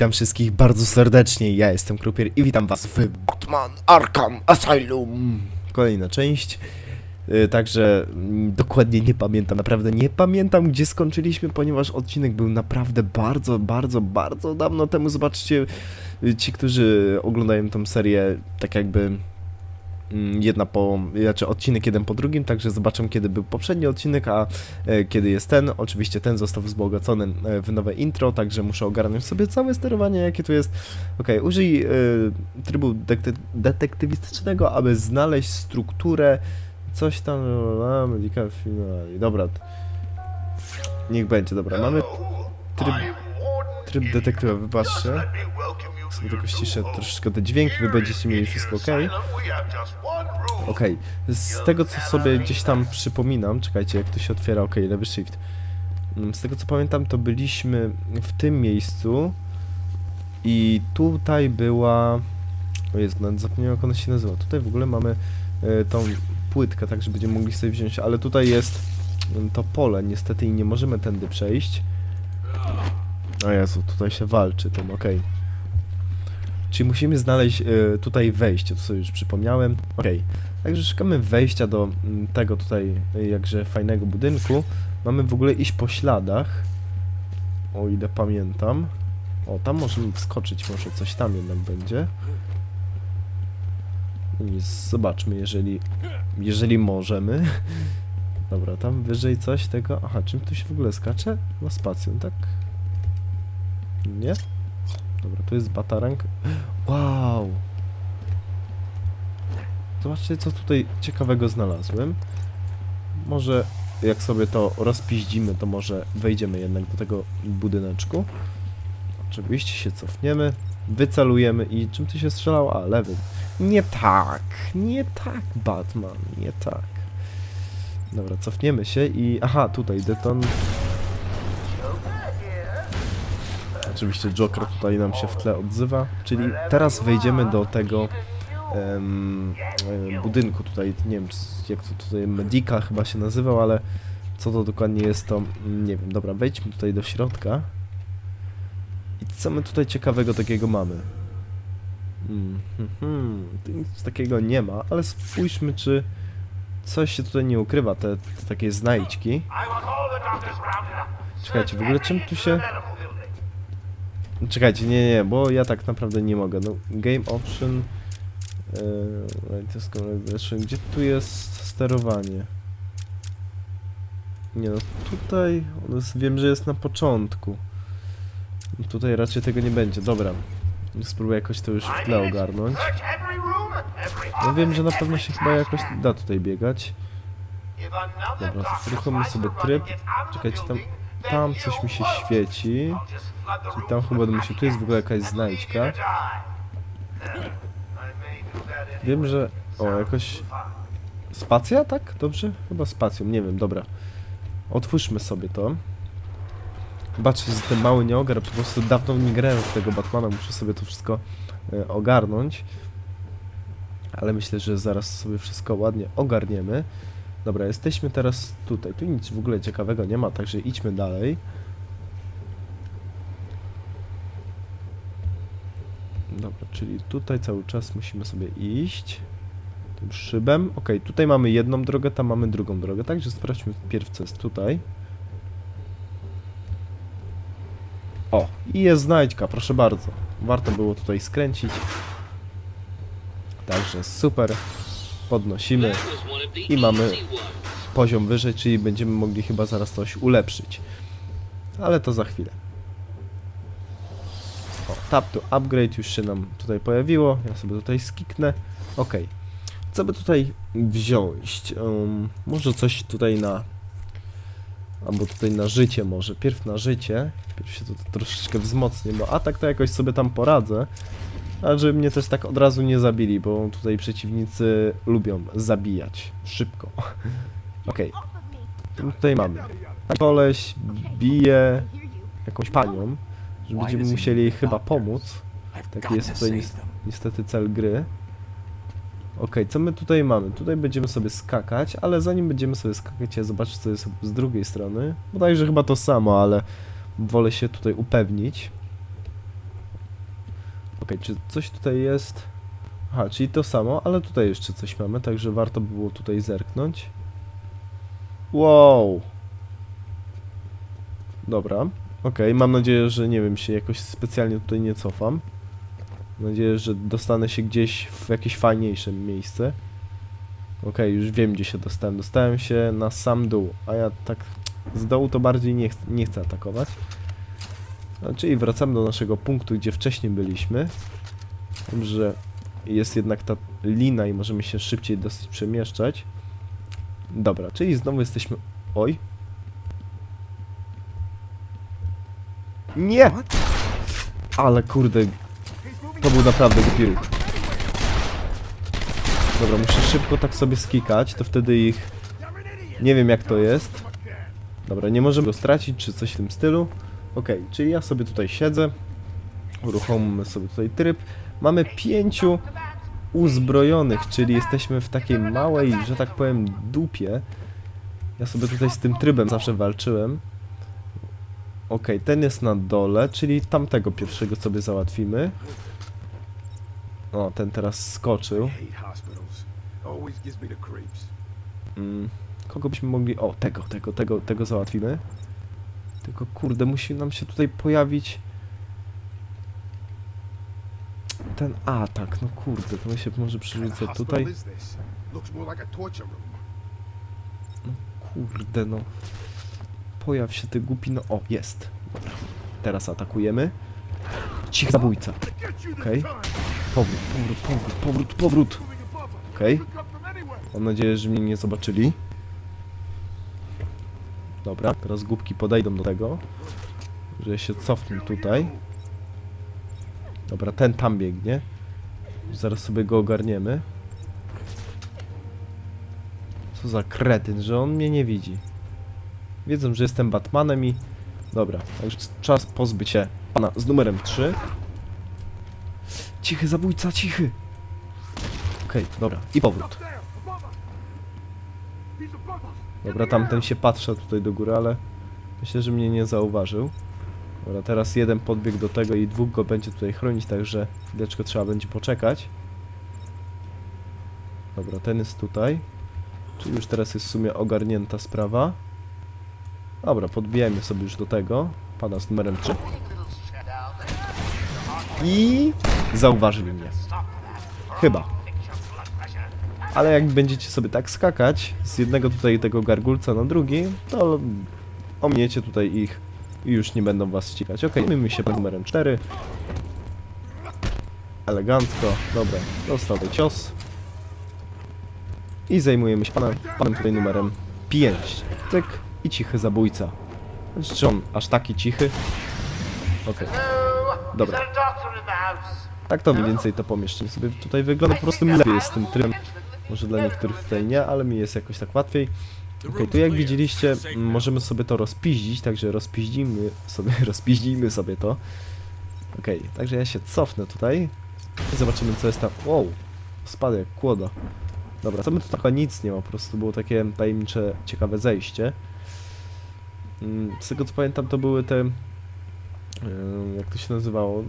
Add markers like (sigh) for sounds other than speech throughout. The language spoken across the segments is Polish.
Witam wszystkich bardzo serdecznie, ja jestem Krupier i witam was w Batman Arkham Asylum. Kolejna część. Y, Także mm, dokładnie nie pamiętam, naprawdę nie pamiętam gdzie skończyliśmy, ponieważ odcinek był naprawdę bardzo, bardzo, bardzo dawno temu. Zobaczcie, y, ci, którzy oglądają tą serię, tak jakby jedna po, znaczy odcinek jeden po drugim, także zobaczą kiedy był poprzedni odcinek, a e, kiedy jest ten. Oczywiście ten został wzbogacony e, w nowe intro, także muszę ogarnąć sobie całe sterowanie, jakie tu jest. Okej, użyj e, trybu detekty- detektywistycznego, aby znaleźć strukturę, coś tam, a, medical finale. Dobra, niech będzie, dobra, mamy tryb, tryb detektywa, wybaczcie. Sobie tylko ściszę troszeczkę te dźwięki, wy będziecie mieli wszystko ok. Okej, z tego co sobie gdzieś tam przypominam, czekajcie, jak to się otwiera, okej, lewy shift. Mm, Z tego co pamiętam, to byliśmy w tym miejscu i tutaj była... O nawet zapomniałem jak ona się nazywa. Tutaj w ogóle mamy e, tą płytkę, tak że będziemy mogli sobie wziąć, ale tutaj jest mm, to pole niestety i nie możemy tędy przejść. O Jezu, tutaj się walczy tym, okej. Czyli musimy znaleźć e, tutaj wejście, to sobie już przypomniałem. Okej, także szukamy wejścia do mm, tego tutaj e, jakże fajnego budynku. Mamy w ogóle iść po śladach, o ile pamiętam. O, tam możemy wskoczyć, może coś tam jednak będzie. Zobaczmy, jeżeli, jeżeli możemy. (laughs) Dobra, tam wyżej coś tego... Aha, czym tu się w ogóle skacze? No spacją, tak? Nie? Dobra, tu jest batarang. Wow! Zobaczcie, co tutaj ciekawego znalazłem. Może jak sobie to rozpiździmy, to może wejdziemy jednak do tego budyneczku. Oczywiście się cofniemy, wycelujemy i czym ty się strzelał? A, lewym. Nie tak, nie tak, Batman, nie tak. Dobra, cofniemy się i... Aha, tutaj deton... Oczywiście Joker tutaj nam się w tle odzywa, czyli teraz wejdziemy do tego e, budynku tutaj, nie wiem jak to tutaj, Medica chyba się nazywał, ale co to dokładnie jest to, nie wiem. Dobra, wejdźmy tutaj do środka. I co my tutaj ciekawego takiego mamy? Mm, hmm, hmm, nic takiego nie ma, ale spójrzmy czy coś się tutaj nie ukrywa, te, te takie znajdźki. Czekajcie, w ogóle czym tu się... Czekajcie, nie, nie, bo ja tak naprawdę nie mogę. No, game option. Yy, gdzie tu jest sterowanie? Nie no, tutaj. jest- Wiem, że jest na początku. Tutaj raczej tego nie będzie. Dobra. Spróbuję jakoś to już w tle ogarnąć. No wiem, że na pewno się chyba jakoś da tutaj biegać. Dobra, uruchommy sobie tryb. Czekajcie, tam, tam coś mi się świeci. Czyli tam chyba będę musiał... Tu jest w ogóle jakaś znajdźka. Wiem, że... O, jakoś... Spacja, tak? Dobrze? Chyba spacją, nie wiem, dobra. Otwórzmy sobie to. Zobaczcie, że ten mały nie ogar, po prostu dawno nie grałem w tego Batmana, muszę sobie to wszystko e, ogarnąć. Ale myślę, że zaraz sobie wszystko ładnie ogarniemy. Dobra, jesteśmy teraz tutaj. Tu nic w ogóle ciekawego nie ma, także idźmy dalej. Dobra, czyli tutaj cały czas musimy sobie iść tym szybem. Ok, tutaj mamy jedną drogę, tam mamy drugą drogę, także sprawdźmy pierw co jest tutaj. O, i jest znajdźka, proszę bardzo. Warto było tutaj skręcić. Także super. Podnosimy I mamy poziom wyżej, czyli będziemy mogli chyba zaraz coś ulepszyć. Ale to za chwilę. O, tap to upgrade już się nam tutaj pojawiło. Ja sobie tutaj skiknę. Ok. Co by tutaj wziąć? Um, może coś tutaj na... Albo tutaj na życie może. Pierw na życie. Pierw się to troszeczkę wzmocnię, bo atak to jakoś sobie tam poradzę. A żeby mnie też tak od razu nie zabili, bo tutaj przeciwnicy lubią zabijać szybko. (laughs) Okej. My Tutaj mamy. Koleś bije jakąś panią, że będziemy musieli jej chyba pomóc. Taki jest tutaj ni- niestety cel gry. Okej, co my tutaj mamy? Tutaj będziemy sobie skakać, ale zanim będziemy sobie skakać, ja zobaczę co jest z drugiej strony. Bodajże chyba to samo, ale wolę się tutaj upewnić. Okej, czy coś tutaj jest? Aha, czyli to samo, ale tutaj jeszcze coś mamy, także warto by było tutaj zerknąć. Wow! Dobra, okej, mam nadzieję, że nie wiem, się jakoś specjalnie tutaj nie cofam. Mam nadzieję, że dostanę się gdzieś w jakieś fajniejsze miejsce. Okej, już wiem gdzie się dostałem. Dostałem się na sam dół, a ja tak z dołu to bardziej nie, ch nie chcę atakować. Czyli wracamy do naszego punktu, gdzie wcześniej byliśmy. Dobrze, jest jednak ta lina i możemy się szybciej dosyć przemieszczać. Dobra, czyli znowu jesteśmy... Oj. Nie! Ale kurde, to był naprawdę głupi ruch. Dobra, muszę szybko tak sobie skikać, to wtedy ich... Nie wiem jak to jest. Dobra, nie możemy go stracić, czy coś w tym stylu. Okej, czyli ja sobie tutaj siedzę. Uruchomimy sobie tutaj tryb. Mamy pięciu uzbrojonych, czyli jesteśmy w takiej małej, że tak powiem, dupie. Ja sobie tutaj z tym trybem zawsze walczyłem. Okej, ten jest na dole, czyli tamtego pierwszego sobie załatwimy. O, ten teraz skoczył. Mm, kogo byśmy mogli... O, tego, tego, tego, tego załatwimy. Tylko kurde, musi nam się tutaj pojawić... Ten atak, no kurde, to my się może przerzucę tutaj. room. Kurde, no. Pojaw się ty głupi, no. O, jest. Dobra. Teraz atakujemy. Cich zabójca. Okej. time. Powrót, powrót, powrót, powrót, powrót. Okej. Anywhere. Mam nadzieję, że mnie nie zobaczyli. Dobra, teraz głupki podejdą do tego, że się cofnę tutaj. Dobra, ten tam biegnie. Zaraz sobie go ogarniemy. Co za kretyn, że on mnie nie widzi. Wiedzą, że jestem Batmanem i... Dobra, także czas pozbyć się pana z numerem 3. Cichy zabójca, cichy! Okej, dobra, i powrót. Dobra, tamten się patrza tutaj do góry, ale myślę, że mnie nie zauważył. Dobra, teraz jeden podbiegł do tego i dwóch go będzie tutaj chronić, także chwileczkę trzeba będzie poczekać. Dobra, ten jest tutaj. Czyli już teraz jest w sumie ogarnięta sprawa. Dobra, podbijajmy sobie już do tego. Pana z numerem 3. I zauważyli mnie. Chyba. Ale jak będziecie sobie tak skakać z jednego tutaj tego gargulca na drugi, to ominiecie tutaj ich i już nie będą was ścigać. Okej, okay, się pod numerem 4. Elegancko. Dobra, dostał cios. I zajmujemy się panem, panem tutaj numerem 5. Tyk i cichy zabójca. Czy on aż taki cichy? Okej. Dobra. Tak to mniej więcej to pomieszczenie sobie tutaj wygląda. Po prostu lepiej jest z tym trybem. Może dla niektórych tutaj nie, ale mi jest jakoś tak łatwiej. Okej, tu jak widzieliście, możemy sobie to rozpiździć, także rozpiździmy sobie, (laughs) rozpiździmy sobie to. Okej, także ja się cofnę tutaj i zobaczymy co jest tam. Wow, spadł jak kłoda. Dobra, co my tu chyba nic nie ma, po prostu było takie tajemnicze, ciekawe zejście. Mm, Z tego co pamiętam to były te, jak to się nazywało,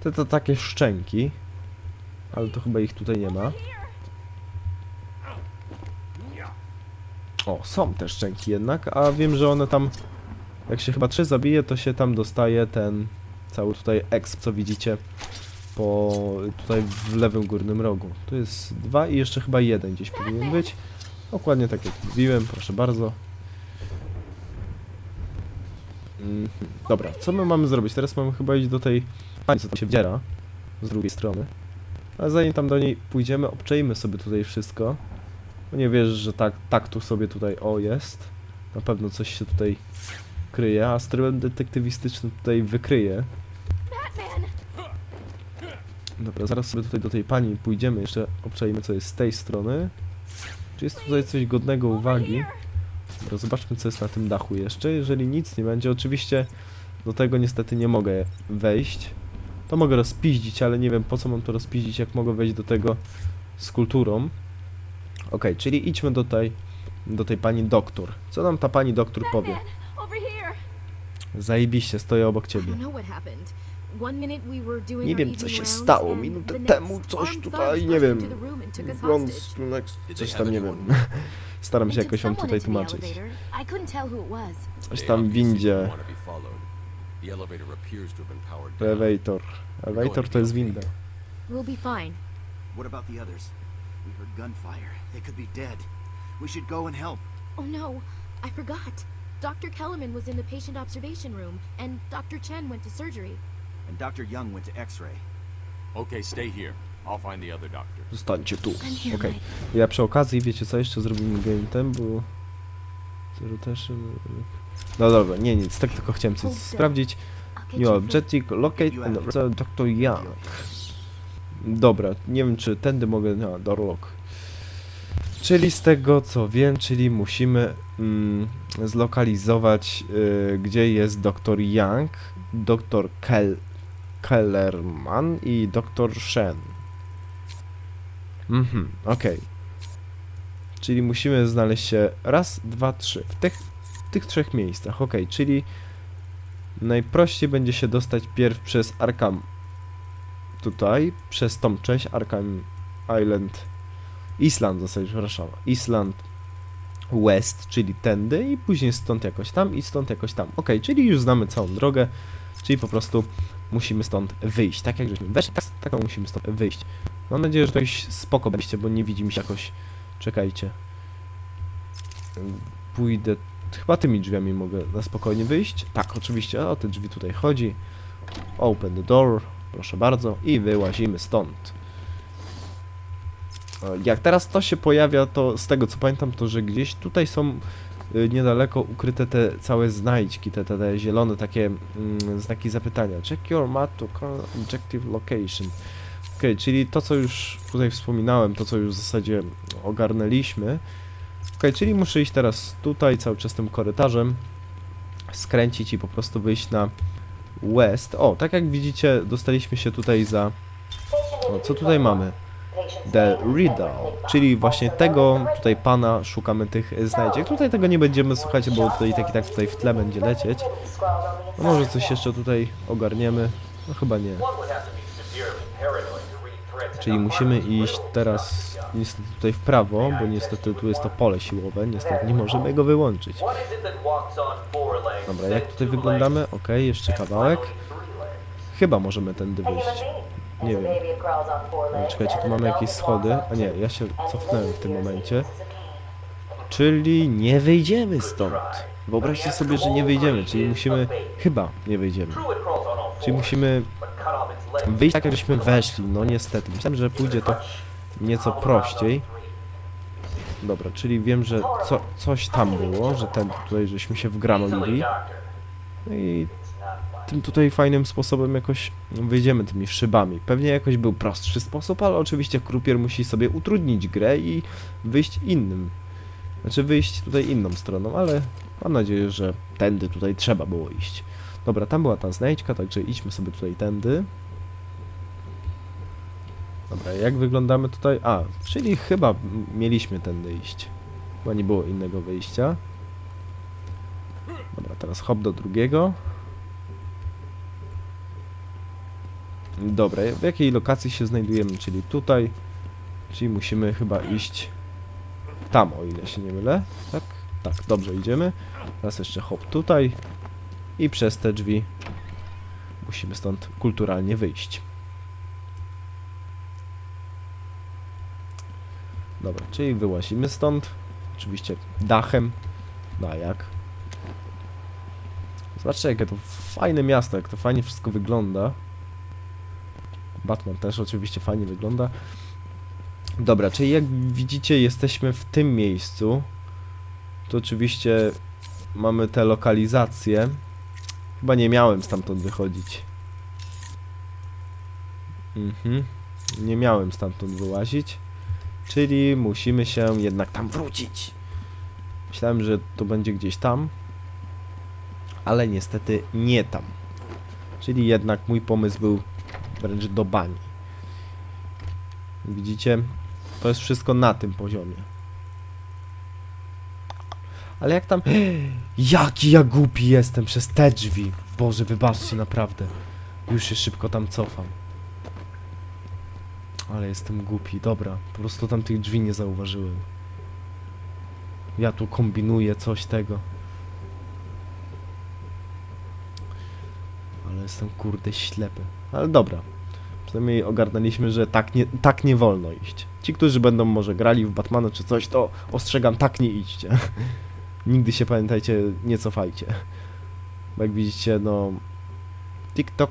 te, te takie szczęki, ale to chyba ich tutaj nie ma. O, są te szczęki jednak, a wiem, że one tam, jak się chyba trzy zabije, to się tam dostaje ten cały tutaj exp, co widzicie po tutaj w lewym górnym rogu. Tu jest dwa i jeszcze chyba jeden gdzieś powinien być. Dokładnie tak jak mówiłem, proszę bardzo. Mhm. Dobra, co my mamy zrobić? Teraz mamy chyba iść do tej pani, co tam się wdziera z drugiej strony. Ale zanim tam do niej pójdziemy, obczajmy sobie tutaj wszystko. Bo nie wierzę, że tak, tak tu sobie tutaj, o jest. Na pewno coś się tutaj kryje, a strybem detektywistycznym tutaj wykryje. Dobra, zaraz sobie tutaj do tej pani pójdziemy, jeszcze obczajmy co jest z tej strony. Czy jest tutaj coś godnego uwagi? Dobra, zobaczmy co jest na tym dachu jeszcze. Jeżeli nic nie będzie, oczywiście do tego niestety nie mogę wejść. To mogę rozpiździć, ale nie wiem po co mam to rozpiździć, jak mogę wejść do tego z kulturą. Okej, czyli idźmy do tej, do tej pani doktor. Co nam ta pani doktor powie? Zajebiście, stoję obok ciebie. Nie wiem, co się stało. Minutę temu coś tutaj, nie wiem. Strunek, Did coś tam nie wiem. (laughs) Staram się jakoś wam tutaj tłumaczyć. Coś tam windzie. Elevator. Elevator to jest winda. We'll be fine. What about the others? We heard gunfire. They could be dead. We should go and help. Oh no, I forgot. Dr. Kellerman was in the patient observation room, and Dr. Chen went to surgery. And Dr. Young went to X-ray. Okay, stay here. I'll find the other doctor. Zostańcie tu. I'm here, Okej. Ja przy okazji, wiecie co, jeszcze zrobimy game ten, bo... Zero też... y, No dobra, nie nic, tak tylko chciałem coś sprawdzić. New objective, locate and Dr. Young. Dobra, nie wiem czy tędy mogę... No, doorlock. Czyli z tego co wiem, czyli musimy mm, zlokalizować y, gdzie jest dr Young, dr Kel Kellerman i dr Shen. Mhm, okej. Czyli musimy znaleźć się raz, dwa, trzy. W tych, w tych trzech miejscach, okej, czyli najprościej będzie się dostać pierw przez Arkham tutaj, przez tą część Arkham Island, Island w zasadzie, przepraszam, Island West, czyli tędy i później stąd jakoś tam i stąd jakoś tam. Okej, czyli już znamy całą drogę, czyli po prostu musimy stąd wyjść. Tak jak żeśmy weszli, tak, tak musimy stąd wyjść. Mam nadzieję, że to spoko byliście, bo nie widzi mi się jakoś. Czekajcie. Pójdę. Chyba tymi drzwiami mogę na spokojnie wyjść. Tak, oczywiście. O te drzwi tutaj chodzi. Open the door. Proszę bardzo. I wyłazimy stąd. E, Jak teraz to się pojawia, to z tego co pamiętam, to że gdzieś tutaj są y, niedaleko ukryte te całe znajdźki, te, te, te zielone takie mm, znaki zapytania. Check your map to objective location. Okej, czyli to co już tutaj wspominałem, to co już w zasadzie ogarnęliśmy. Okej, czyli muszę iść teraz tutaj cały czas tym korytarzem, skręcić i po prostu wyjść na west. O, tak jak widzicie, dostaliśmy się tutaj za... O, co tutaj mamy? The Riddle, czyli właśnie tego tutaj pana szukamy tych znajdziek. Tutaj tego nie będziemy słuchać, bo tutaj tak i tak tutaj w tle będzie lecieć. No może coś jeszcze tutaj ogarniemy? No chyba nie. Czyli musimy iść teraz niestety tutaj w prawo, bo niestety tu jest to pole siłowe, niestety nie możemy go wyłączyć. Dobra, jak tutaj wyglądamy? Ok, jeszcze kawałek. Chyba możemy tędy wyjść. Nie wiem. Czekajcie, tu mamy jakieś schody. A nie, ja się cofnąłem w tym momencie. Czyli nie wyjdziemy stąd. Wyobraźcie sobie, że nie wyjdziemy, czyli musimy... Chyba nie wyjdziemy. Czyli musimy wyjść tak, jak żeśmy weszli. No niestety. Myślałem, że pójdzie to nieco prościej. Dobra, czyli wiem, że co, coś tam było, że ten tutaj, żeśmy się wgramolili. No i tym tutaj fajnym sposobem jakoś wyjdziemy tymi szybami. Pewnie jakoś był prostszy sposób, ale oczywiście krupier musi sobie utrudnić grę i wyjść innym. Znaczy wyjść tutaj inną stroną, ale mam nadzieję, że tędy tutaj trzeba było iść. Dobra, tam była ta znajdźka, także idźmy sobie tutaj tędy. Dobra, jak wyglądamy tutaj? A, czyli chyba mieliśmy tędy iść. Chyba nie było innego wyjścia. Dobra, teraz hop do drugiego. Dobra, w jakiej lokacji się znajdujemy? Czyli tutaj. Czyli musimy chyba iść tam, o ile się nie mylę. Tak? Tak, dobrze idziemy. Teraz jeszcze hop tutaj. I przez te drzwi musimy stąd kulturalnie wyjść. Dobra, czyli wyłazimy stąd. Oczywiście dachem. No a jak? Zobaczcie, jakie to fajne miasto, jak to fajnie wszystko wygląda. Batman też oczywiście fajnie wygląda. Dobra, czyli jak widzicie, jesteśmy w tym miejscu. Tu oczywiście mamy te lokalizacje. Chyba nie miałem stamtąd wychodzić. Mhm. Nie miałem stamtąd wyłazić. Czyli musimy się jednak tam wrócić. Myślałem, że to będzie gdzieś tam. Ale niestety nie tam. Czyli jednak mój pomysł był wręcz do bani. Widzicie? To jest wszystko na tym poziomie. Ale jak tam... (gasps) Jaki ja głupi jestem przez te drzwi. Boże, wybaczcie, naprawdę. Już się szybko tam cofam. Ale jestem głupi, dobra. Po prostu tam tych drzwi nie zauważyłem. Ja tu kombinuję coś tego. Ale jestem kurde ślepy. Ale dobra. Przynajmniej ogarnęliśmy, że tak nie, tak nie wolno iść. Ci, którzy będą może grali w Batmana czy coś, to ostrzegam, tak nie idźcie. (laughs) Nigdy się pamiętajcie, nie cofajcie. Bo jak widzicie, no... TikTok...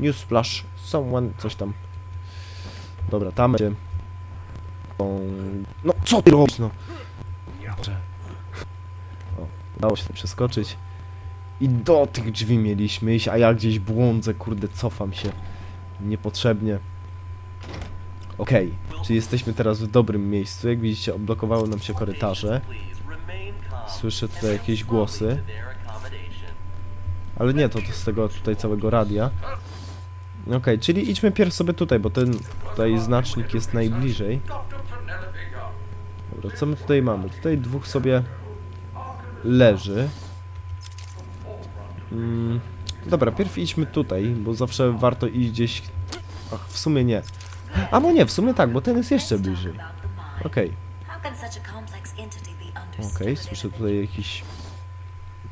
Newsflash, someone, coś tam. Dobra, tam będzie... No, co ty robisz, no? O, udało się przeskoczyć. I do tych drzwi mieliśmy iść, a ja gdzieś błądzę, kurde, cofam się. Niepotrzebnie. Okej, czyli jesteśmy teraz w dobrym miejscu. Jak widzicie, odblokowały nam się korytarze. Słyszę tutaj jakieś głosy. Ale nie, to, to z tego tutaj całego radia. Okej, czyli idźmy pierw sobie tutaj, bo ten tutaj znacznik jest najbliżej. Dobra, co my tutaj mamy? Tutaj dwóch sobie leży. Mm, dobra, pierw idźmy tutaj, bo zawsze warto iść gdzieś... Ach, w sumie nie. A no nie, w sumie tak, bo ten jest jeszcze bliżej. Okej, okej, słyszę tutaj jakiś...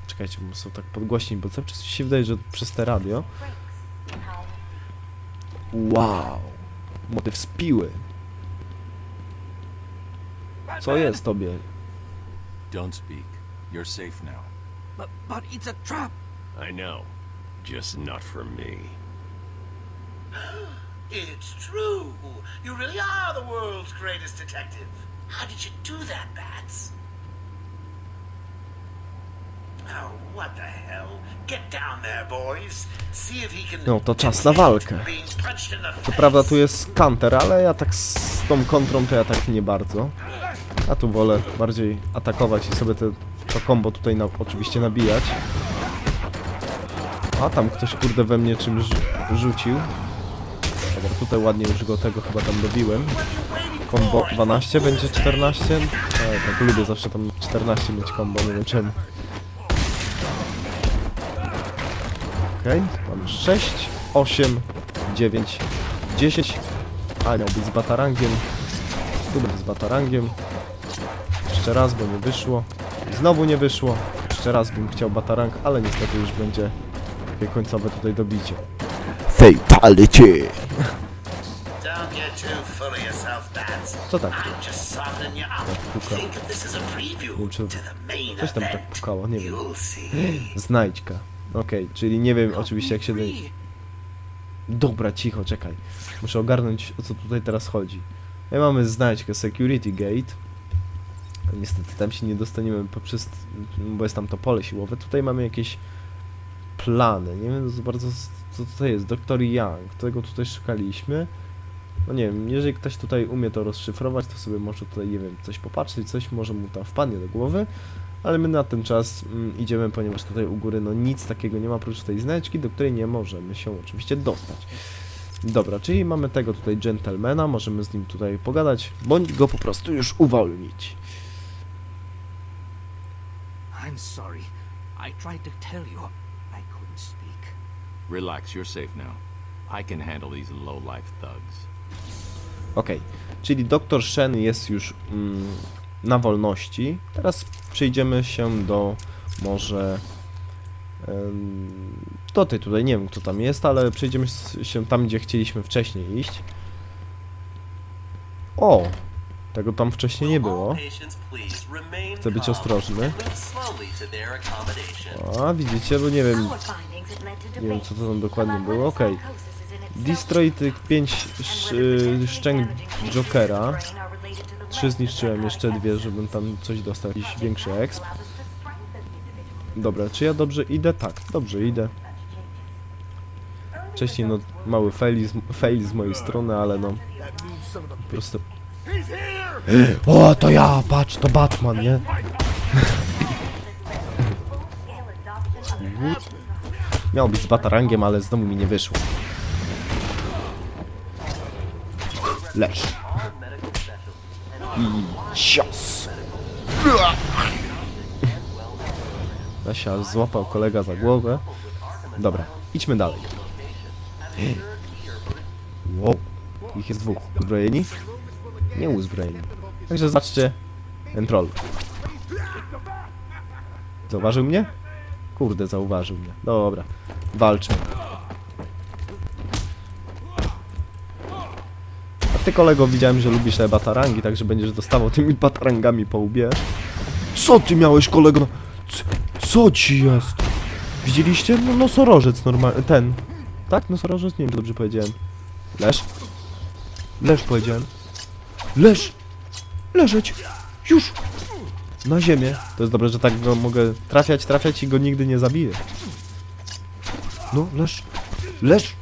Czekajcie, bo są tak podgłośni, bo cały czas się wydaje, że przez te radio... Wow! Motyw z piły. Co jest tobie? Don't speak. You're safe now. But, but it's a trap. I know. Just not for me. (gasps) It's true. You really are the world's greatest detective. How did you do that, Bats? Oh, what the hell? Get down there, boys. See if he can. No, to czas na walkę. Co prawda tu jest counter, ale ja tak z tą kontrą to ja tak nie bardzo. A tu wolę bardziej atakować i sobie te, to combo tutaj na, oczywiście nabijać. A tam ktoś kurde we mnie czymś rzucił. Dobra, tutaj ładnie już go tego chyba tam dobiłem. Combo 12 będzie 14. E, tak lubię zawsze tam 14 mieć combo, nie wiem czemu. Okej, mamy 6, 8, 9, 10. A miał być z batarangiem. Tu będzie z batarangiem. Jeszcze raz, bo nie wyszło. Znowu nie wyszło. Jeszcze raz bym chciał batarang, ale niestety już będzie takie końcowe tutaj dobicie. Fatality! Don't get too full of yourself, Bats. Co tak? I'm just softening you up. puka. Think of this as a preview Nie wiem, czy to the main coś tam tak event. pukało, nie wiem. You'll see. (gasps) Znajdźka. Okej, czyli nie wiem oczywiście jak się... Dobra, cicho, czekaj. Muszę ogarnąć o co tutaj teraz chodzi. My mamy znajdźkę Security Gate. Niestety tam się nie dostaniemy poprzez... bo jest tam to pole siłowe. Tutaj mamy jakieś plany. Nie wiem bardzo co tutaj jest. Dr. Young. Tego tutaj szukaliśmy. No nie wiem, jeżeli ktoś tutaj umie to rozszyfrować, to sobie może tutaj, nie wiem, coś popatrzeć, coś może mu tam wpadnie do głowy. Ale my na ten czas mm, idziemy, ponieważ tutaj u góry no nic takiego nie ma oprócz tej znaczki, do której nie możemy się oczywiście dostać. Dobra, czyli mamy tego tutaj gentlemana, możemy z nim tutaj pogadać, bądź go po prostu już uwolnić. I'm sorry. I tried to tell you. Couldn't speak. Relax, you're safe now. I can handle these low-life thugs. Okej, czyli dr Shen jest już mm, na wolności. Teraz przejdziemy się do może em, do tej tutaj, nie wiem kto tam jest, ale przejdziemy s- się tam, gdzie chcieliśmy wcześniej iść. O! Tego tam wcześniej nie było. Chcę być ostrożny. A, widzicie, bo nie wiem, nie wiem co to tam dokładnie było. Okej. Destroy tych 5 szczęk Jokera. Trzy zniszczyłem, jeszcze dwie, żebym tam coś dostał, jakiś większy exp. Dobra, czy ja dobrze idę? Tak, dobrze idę. Wcześniej no mały fail z, fail z mojej strony, ale no po prostu... O, to ja, patrz, to Batman, nie? Miał być z batarangiem, ale znowu mi nie wyszło. Leż. I cios. Lesia złapał kolega za głowę. Dobra, idźmy dalej. Wow. Ich jest dwóch. Uzbrojeni? Nie uzbrojeni. Także zobaczcie. Ten troll. Zauważył mnie? Kurde, zauważył mnie. Dobra. Walczmy. A ty kolego widziałem, że lubisz te batarangi, także będziesz dostawał tymi batarangami po łbie. Co ty miałeś kolego? Co ci jest? Widzieliście? No nosorożec normalny, ten. Tak? Nosorożec? Nie wiem, czy dobrze powiedziałem. Leż. Leż powiedziałem. Leż! Leżeć! Już! Na ziemię. To jest dobre, że tak go mogę trafiać, trafiać i go nigdy nie zabiję. No, leż. Leż!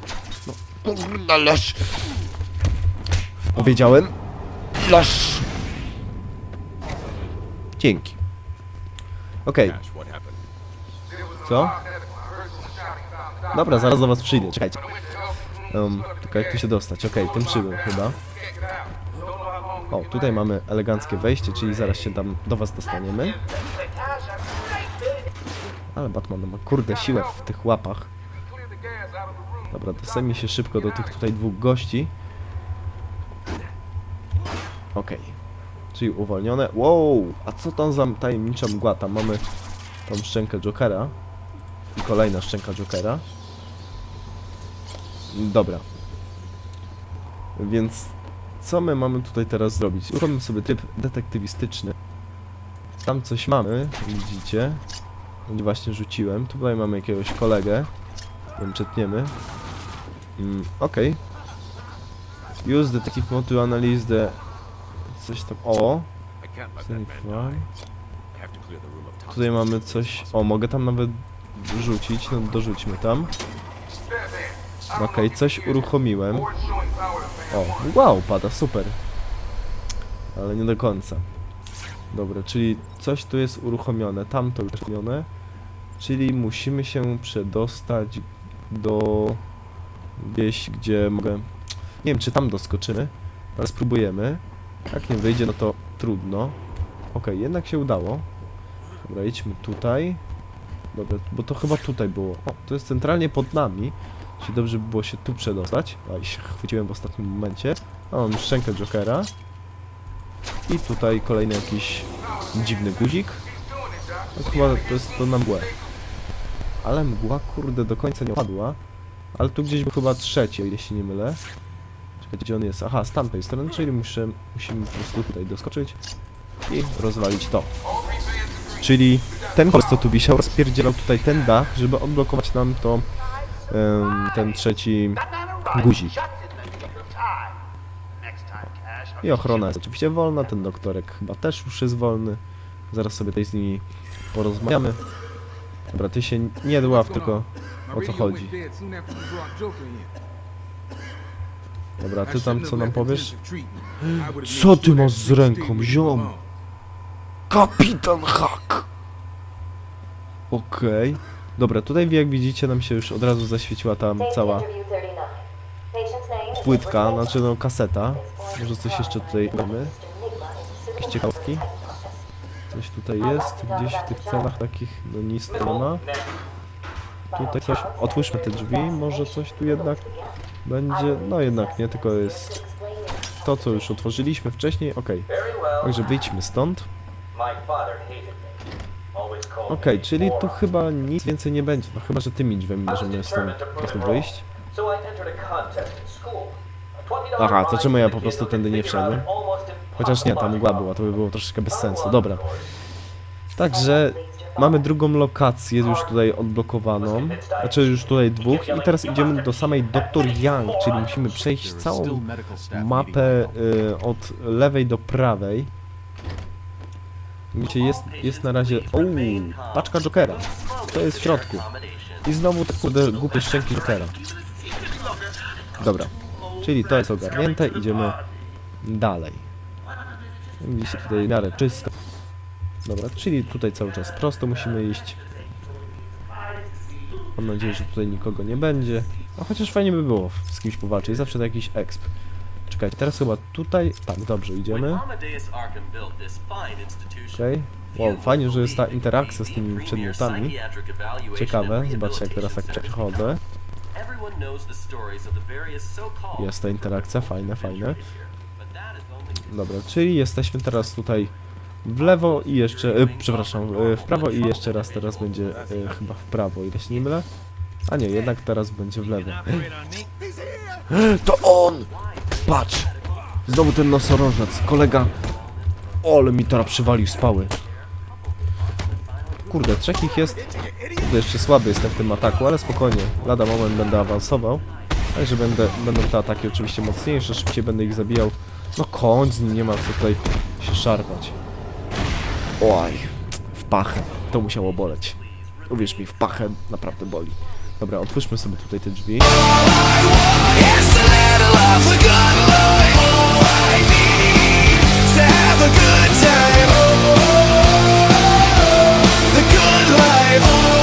No, kurna, leż! Powiedziałem. Leż! Dzięki. Okej. Co? Dobra, zaraz do was przyjdę, czekajcie. Um, tylko jak tu się dostać? Okej, tym szybem chyba. O, tutaj mamy eleganckie wejście, czyli zaraz się tam do was dostaniemy. Ale Batman ma kurde siłę w tych łapach. Dobra, dostajmy się szybko do tych tutaj dwóch gości. Okej. Czyli uwolnione. Wow! A co tam za tajemnicza mgła? Tam mamy tą szczękę Jokera. I kolejna szczęka Jokera. Dobra. Więc co my mamy tutaj teraz zrobić? Uruchomimy sobie tryb detektywistyczny. Tam coś mamy, widzicie. Właśnie rzuciłem. Tutaj mamy jakiegoś kolegę. Wiem, czytniemy. Mm, Okej. Use detective mode to analyze the... Coś tam... O! Tutaj mamy coś... O, mogę tam nawet rzucić. No, dorzućmy tam. Okej, coś uruchomiłem. O, wow, pada, super. Ale nie do końca. Dobra, czyli coś tu jest uruchomione, tam to już uruchomione. Czyli musimy się przedostać do gdzieś, gdzie mogę... Nie wiem, czy tam doskoczymy, ale spróbujemy. Jak nie wyjdzie, no to trudno. Okej, jednak się udało. Dobra, idźmy tutaj. Dobra, bo to chyba tutaj było. O, to jest centralnie pod nami. Dobrze by było się tu przedostać. A i się chwyciłem w ostatnim momencie. A mam szczękę Jokera. I tutaj kolejny jakiś dziwny guzik. No, chyba to jest to na mgłę. Ale mgła kurde do końca nie opadła. Ale tu gdzieś był chyba trzeci, o ile się nie mylę. Czekajcie, gdzie on jest? Aha, z tamtej strony, czyli muszę, musimy po prostu tutaj doskoczyć i rozwalić to. Czyli ten koleś, co tu wisiał, rozpierdzielał tutaj ten dach, żeby odblokować nam to ten trzeci guzik. I ochrona jest oczywiście wolna, ten doktorek chyba też już jest wolny. Zaraz sobie tutaj z nimi porozmawiamy. Dobra, ty się nie dław, tylko o co chodzi. Dobra, ty tam co nam powiesz? Co ty masz z ręką, ziom? Kapitan Hack! Okej. Dobra, tutaj jak widzicie nam się już od razu zaświeciła ta cała płytka, znaczy no kaseta. Może coś jeszcze tutaj mamy? Jakieś ciekawki? Coś tutaj jest, gdzieś w tych celach takich, no nic nie ma. Tutaj coś, otwórzmy te drzwi, może coś tu jednak będzie, no jednak nie, tylko jest to co już otworzyliśmy wcześniej, okej. Także wyjdźmy stąd. Okej, czyli tu chyba nic więcej nie będzie, no chyba, że tymi drzwiami możemy stąd po prostu wyjść. Aha, to czemu ja po prostu tędy nie wszedłem? Chociaż nie, ta mgła była, to by było troszeczkę bez sensu. Dobra. Także mamy drugą lokację już tutaj odblokowaną. Znaczy już tutaj dwóch. I teraz idziemy do samej Dr. Young, czyli musimy przejść całą mapę y, od lewej do prawej. Widzicie, jest, jest na razie... Uuu, paczka Jokera. To jest w środku. I znowu te kurde głupie szczęki Jokera. Dobra. Czyli to jest ogarnięte, idziemy dalej. Widzicie tutaj miarę czysto. Dobra, czyli tutaj cały czas prosto musimy iść. Mam nadzieję, że tutaj nikogo nie będzie. A chociaż fajnie by było z kimś powalczyć, zawsze to jakiś exp. Czekajcie, teraz chyba tutaj... Tak, dobrze, idziemy. Okej. Wow, fajnie, że jest ta interakcja z tymi przedmiotami. Ciekawe, zobaczcie jak teraz tak przechodzę. Jest ta interakcja, fajne, fajne. Dobra, czyli jesteśmy teraz tutaj w lewo i jeszcze, e, przepraszam, e, w prawo i jeszcze raz teraz będzie e, chyba w prawo, ile się nie mylę? A nie, jednak teraz będzie w lewo. (gasps) To on! Patrz! Znowu ten nosorożec, kolega. Ole mi teraz przywalił spały. Kurde, trzech ich jest. Kurde, jeszcze słaby jestem w tym ataku, ale spokojnie. Lada moment będę awansował. Także będę, będą te ataki oczywiście mocniejsze, szybciej będę ich zabijał. No koń z nim, nie ma co tutaj się szarpać. Oj, w pachę. To musiało boleć. Uwierz mi, w pachę naprawdę boli. Dobra, otwórzmy sobie tutaj te drzwi. life. Oh.